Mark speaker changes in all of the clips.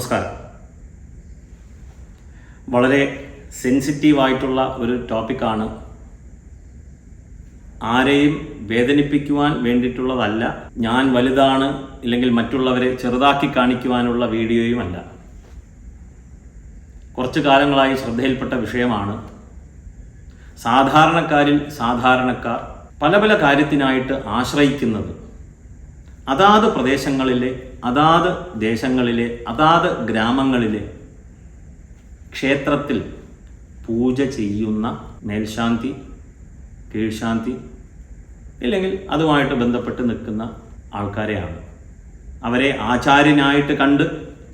Speaker 1: നമസ്കാരം. വളരെ സെൻസിറ്റീവായിട്ടുള്ള ഒരു ടോപ്പിക്കാണ് ആരെയും വേദനിപ്പിക്കുവാൻ വേണ്ടിയിട്ടുള്ളതല്ല ഞാൻ വലുതാണ് ഇല്ലെങ്കിൽ മറ്റുള്ളവരെ ചെറുതാക്കി കാണിക്കുവാനുള്ള വീഡിയോയുമല്ല. കുറച്ചു കാലങ്ങളായി ശ്രദ്ധയിൽപ്പെട്ട വിഷയമാണ് സാധാരണക്കാരിൽ സാധാരണക്കാർ പല പല കാര്യത്തിനായിട്ട് ആശ്രയിക്കുന്നത്. അതാത് പ്രദേശങ്ങളിലെ അതാത് ദേശങ്ങളിലെ അതാത് ഗ്രാമങ്ങളിലെ ക്ഷേത്രത്തിൽ പൂജ ചെയ്യുന്ന മേൽശാന്തി കീഴ്ശാന്തി ഇല്ലെങ്കിൽ അതുമായിട്ട് ബന്ധപ്പെട്ട് നിൽക്കുന്ന ആൾക്കാരെയാണ്. അവരെ ആചാര്യനായിട്ട് കണ്ട്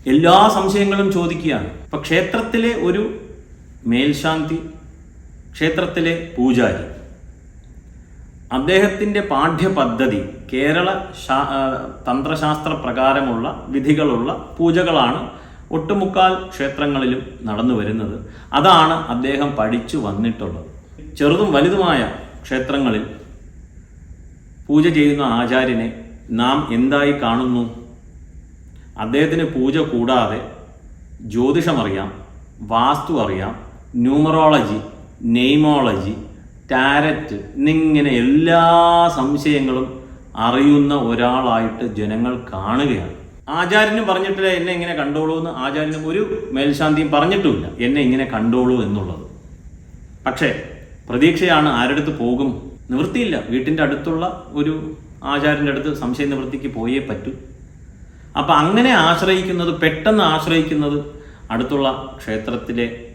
Speaker 1: എല്ലാ സംശയങ്ങളും ചോദിക്കുകയാണ്. ഇപ്പം ക്ഷേത്രത്തിലെ ഒരു മേൽശാന്തി ക്ഷേത്രത്തിലെ പൂജാരി അദ്ദേഹത്തിന്റെ പാഠ്യപദ്ധതി കേരള തന്ത്രശാസ്ത്ര പ്രകാരമുള്ള വിധികളുള്ള പൂജകളാണ് ഒട്ടുമുക്കാൽ ക്ഷേത്രങ്ങളിലും നടന്നു വരുന്നത്. അതാണ് അദ്ദേഹം പഠിച്ചു വന്നിട്ടുള്ളത്. ചെറുതും വലുതുമായ ക്ഷേത്രങ്ങളിൽ പൂജ ചെയ്യുന്ന ആചാര്യനെ നാം എന്തായി കാണുന്നു? അദ്ദേഹത്തിന് പൂജ കൂടാതെ ജ്യോതിഷമറിയാം വാസ്തു അറിയാം ന്യൂമറോളജി നെയ്മോളജി ടാരറ്റ് എന്നിങ്ങനെ എല്ലാ സംശയങ്ങളും അറിയുന്ന ഒരാളായിട്ട് ജനങ്ങൾ കാണുകയാണ്. ആചാര്യന് പറഞ്ഞിട്ടില്ല എന്നെ ഇങ്ങനെ കണ്ടോളൂ എന്ന് ആചാര്യനും ഒരു മേൽശാന്തിയും പറഞ്ഞിട്ടുമില്ല. എന്നെ ഇങ്ങനെ കണ്ടോളൂ എന്നുള്ളത്. പക്ഷേ പ്രതീക്ഷയാണ് ആരടുത്ത് പോകും. നിവൃത്തിയില്ല. വീട്ടിന്റെ അടുത്തുള്ള ഒരു ആചാര്യന്റെ അടുത്ത് സംശയ നിവൃത്തിക്ക് പോയേ പറ്റൂ. അപ്പം അങ്ങനെ ആശ്രയിക്കുന്നത് പെട്ടെന്ന് ആശ്രയിക്കുന്നത് അടുത്തുള്ള ക്ഷേത്രത്തിലെ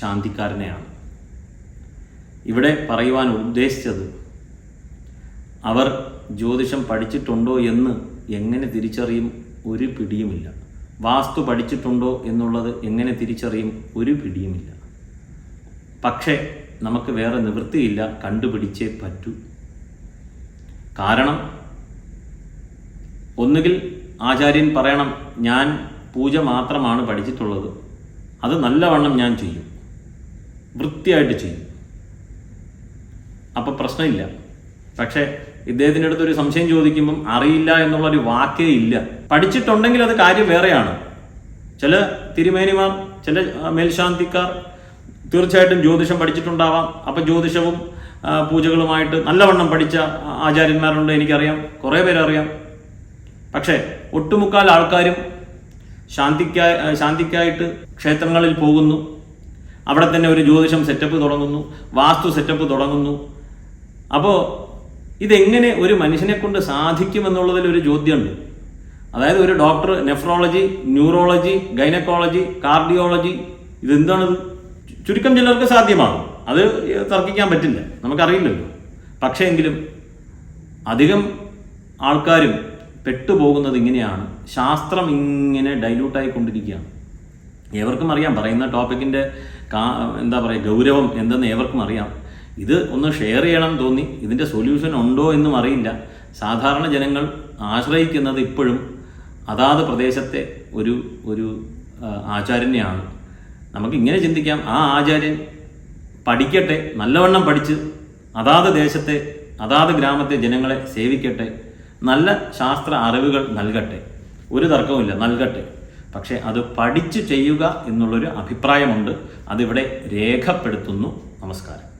Speaker 1: ശാന്തിക്കാരനെയാണ്. ഇവിടെ പറയുവാൻ ഉദ്ദേശിച്ചത് അവർ ജ്യോതിഷം പഠിച്ചിട്ടുണ്ടോ എന്ന് എങ്ങനെ തിരിച്ചറിയും ഒരു പിടിയുമില്ല. വാസ്തു പഠിച്ചിട്ടുണ്ടോ എന്നുള്ളത് എങ്ങനെ തിരിച്ചറിയും ഒരു പിടിയുമില്ല. പക്ഷേ നമുക്ക് വേറെ നിവൃത്തിയില്ല കണ്ടുപിടിച്ചേ പറ്റൂ. കാരണം ഒന്നുകിൽ ആചാര്യൻ പറയണം ഞാൻ പൂജ മാത്രമാണ് പഠിച്ചിട്ടുള്ളത്. അത് നല്ലവണ്ണം ഞാൻ ചെയ്യും. വൃത്തിയായിട്ട് ചെയ്യും. അപ്പം പ്രശ്നമില്ല. പക്ഷേ ഇദ്ദേഹത്തിന്റെ അടുത്ത് ഒരു സംശയം ചോദിക്കുമ്പം അറിയില്ല എന്നുള്ള ഒരു വാക്കേ ഇല്ല. പഠിച്ചിട്ടുണ്ടെങ്കിൽ അത് കാര്യം വേറെയാണ്. ചില തിരുമേനിമാർ ചില മേൽശാന്തിക്കാർ തീർച്ചയായിട്ടും ജ്യോതിഷം പഠിച്ചിട്ടുണ്ടാവാം. അപ്പം ജ്യോതിഷവും പൂജകളുമായിട്ട് നല്ലവണ്ണം പഠിച്ച ആചാര്യന്മാരുണ്ട് എനിക്കറിയാം. കുറേ പേരറിയാം. പക്ഷേ ഒട്ടുമുക്കാൽ ആൾക്കാരും ശാന്തിക്കായി ശാന്തിക്കായിട്ട് ക്ഷേത്രങ്ങളിൽ പോകുന്നു. അവിടെ തന്നെ ഒരു ജ്യോതിഷം സെറ്റപ്പ് തുടങ്ങുന്നു. വാസ്തു സെറ്റപ്പ് തുടങ്ങുന്നു. അപ്പോൾ ഇതെങ്ങനെ ഒരു മനുഷ്യനെ കൊണ്ട് സാധിക്കുമെന്നുള്ളതിൽ ഒരു ചോദ്യമുണ്ട്. അതായത് ഒരു doctor nephrology neurology gynaecology cardiology ഇതെന്താണത്? ചുരുക്കം ചിലർക്ക് സാധ്യമാണ്. അത് തർക്കിക്കാൻ പറ്റില്ല. നമുക്കറിയില്ലല്ലോ. പക്ഷേ എങ്കിലും അധികം ആൾക്കാരും പെട്ടുപോകുന്നത് ഇങ്ങനെയാണ്. ശാസ്ത്രം ഇങ്ങനെ ഡൈല്യൂട്ടായി കൊണ്ടിരിക്കുകയാണ് ഏവർക്കും അറിയാം. പറയുന്ന ടോപ്പിക്കിന്റെ എന്താ പറയുക ഗൗരവം എന്തെന്ന് ഏവർക്കും അറിയാം. ഇത് ഒന്ന് ഷെയർ ചെയ്യണം തോന്നി. ഇതിന്റെ സൊല്യൂഷൻ ഉണ്ടോ എന്നും അറിയില്ല. സാധാരണ ജനങ്ങൾ ആശ്രയിക്കുന്നത് ഇപ്പോഴും അതാത് പ്രദേശത്തെ ഒരു ഒരു ആചാര്യനെയാണ്. നമുക്ക് ഇങ്ങനെ ചിന്തിക്കാം. ആ ആചാര്യൻ പഠിക്കട്ടെ നല്ലവണ്ണം പഠിച്ച് അതാത് ദേശത്തെ അതാത് ഗ്രാമത്തെ ജനങ്ങളെ സേവിക്കട്ടെ നല്ല ശാസ്ത്ര അറിവുകൾ നൽകട്ടെ. ഒരു തർക്കവുമില്ല നൽകട്ടെ. പക്ഷേ അത് പഠിച്ചു ചെയ്യുക എന്നുള്ളൊരു അഭിപ്രായമുണ്ട്. അതിവിടെ രേഖപ്പെടുത്തുന്നു. നമസ്കാരം.